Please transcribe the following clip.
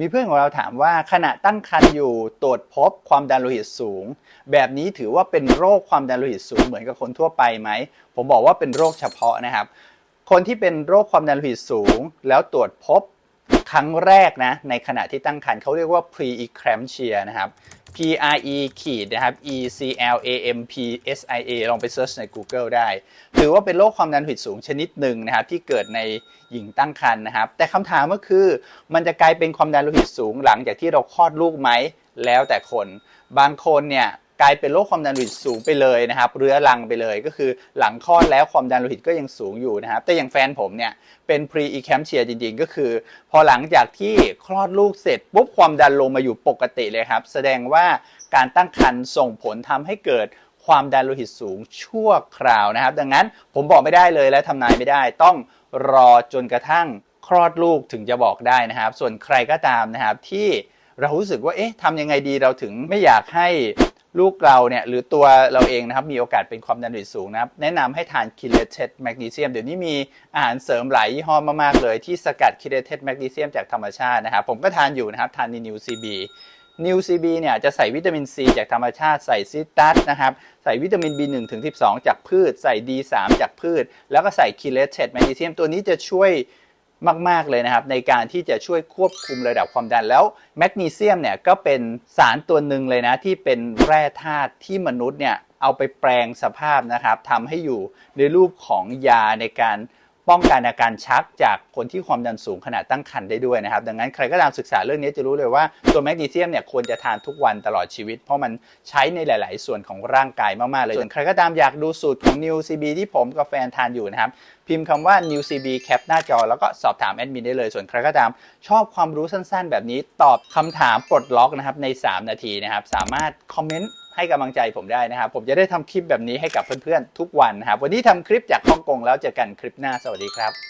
มีเพื่อนของเราถามว่าขณะตั้งครรภ์อยู่ตรวจพบความดันโลหิตสูง แบบนี้ถือว่าเป็นโรคความดันโลหิตสูงเหมือนกับคนทั่วไปไหม ผมบอกว่าเป็นโรคเฉพาะนะครับ คนที่เป็นโรคความดันโลหิตสูง แล้วตรวจพบครั้งแรกนะในขณะที่ตั้งครรภ์เขาเรียกว่า pre-eclampsia นะครับ P R E ขีดนะครับ E C L A M P S I A ลองไปเซิร์ชใน Google ได้ ถือว่าเป็นโรคความดันผิดสูงชนิดหนึ่งนะครับ ที่เกิดในหญิงตั้งครรภ์นะครับ แต่คำถามก็คือ มันจะกลายเป็นความดันโลหิตสูงหลังจากที่เราคลอดลูกไหม แล้วแต่คน บางคนเนี่ย กลายเป็นโรคความดันโลหิตสูงไปเลยนะครับเรื้อรังไปเลยก็คือหลังคลอดแล้วความดันโลหิตก็ยังสูงอยู่นะครับแต่อย่างแฟนผมเนี่ยเป็น pre eclampsia จริงๆ ก็คือ พอหลังจากที่คลอดลูกเสร็จปุ๊บความดันลงมาอยู่ปกติเลยครับ แสดงว่าการตั้งครรภ์ส่งผลทำให้เกิดความดันโลหิตสูงชั่วคราวนะครับ ดังนั้นผมบอกไม่ได้เลยและทำนายไม่ได้ต้องรอจนกระทั่งคลอดลูกถึงจะบอกได้นะครับ ส่วนใครก็ตามนะครับที่เรารู้สึกว่าเอ๊ะทำยังไงดีเราถึงไม่อยากให้ ลูกเราเนี่ยหรือตัวเราเองนะครับมีโอกาสเป็นความดันโลหิตสูงนะครับ แนะนำให้ทาน chelated magnesium เดี๋ยวนี้มีอาหารเสริมหลายยี่ห้อมากๆเลย ที่สกัด chelated magnesium จากธรรมชาตินะครับ ผมก็ทานอยู่นะครับ ทานใน New CB New CB เนี่ยจะใส่วิตามิน C จากธรรมชาติใส่ซิตรัสนะครับ ใส่วิตามิน B1 ถึง 12 จากพืช ใส่ D3 จากพืช แล้วก็ใส่ chelated magnesium ตัวนี้จะช่วย มาก ๆ เลยนะครับ ในการที่จะช่วยควบคุมระดับความดันแล้วแมกนีเซียมเนี่ยก็เป็นสารตัวหนึ่งเลยนะ ที่เป็นแร่ธาตุที่มนุษย์เนี่ยเอาไปแปลงสภาพนะครับทำให้อยู่ในรูปของยาในการ ป้องกันอาการชักจากคนที่ความดันสูงขณะตั้งครรภ์ได้ด้วยนะครับ ดังนั้นใครก็ตามศึกษาเรื่องนี้จะรู้เลยว่าตัวแมกนีเซียมเนี่ยควรจะทานทุกวันตลอดชีวิต เพราะมันใช้ในหลาย ๆ ส่วนของร่างกายมาก ๆ เลยส่วนใครก็ตามอยากดูสูตรของ New CB ที่ผมกับแฟนทานอยู่นะครับ พิมพ์คำว่า New CB แคปหน้าจอแล้วก็สอบถามแอดมินได้เลยส่วนใครก็ตามชอบความรู้สั้น ๆ แบบนี้ตอบคำถามปลดล็อกนะครับใน 3 นาทีนะครับสามารถคอมเมนต์ ให้กำลังใจผมได้นะครับผมจะได้ทำคลิปแบบนี้ให้กับเพื่อนๆทุกวันนะครับวันนี้ทำคลิปจากฮ่องกงแล้วเจอกันคลิปหน้าสวัสดีครับ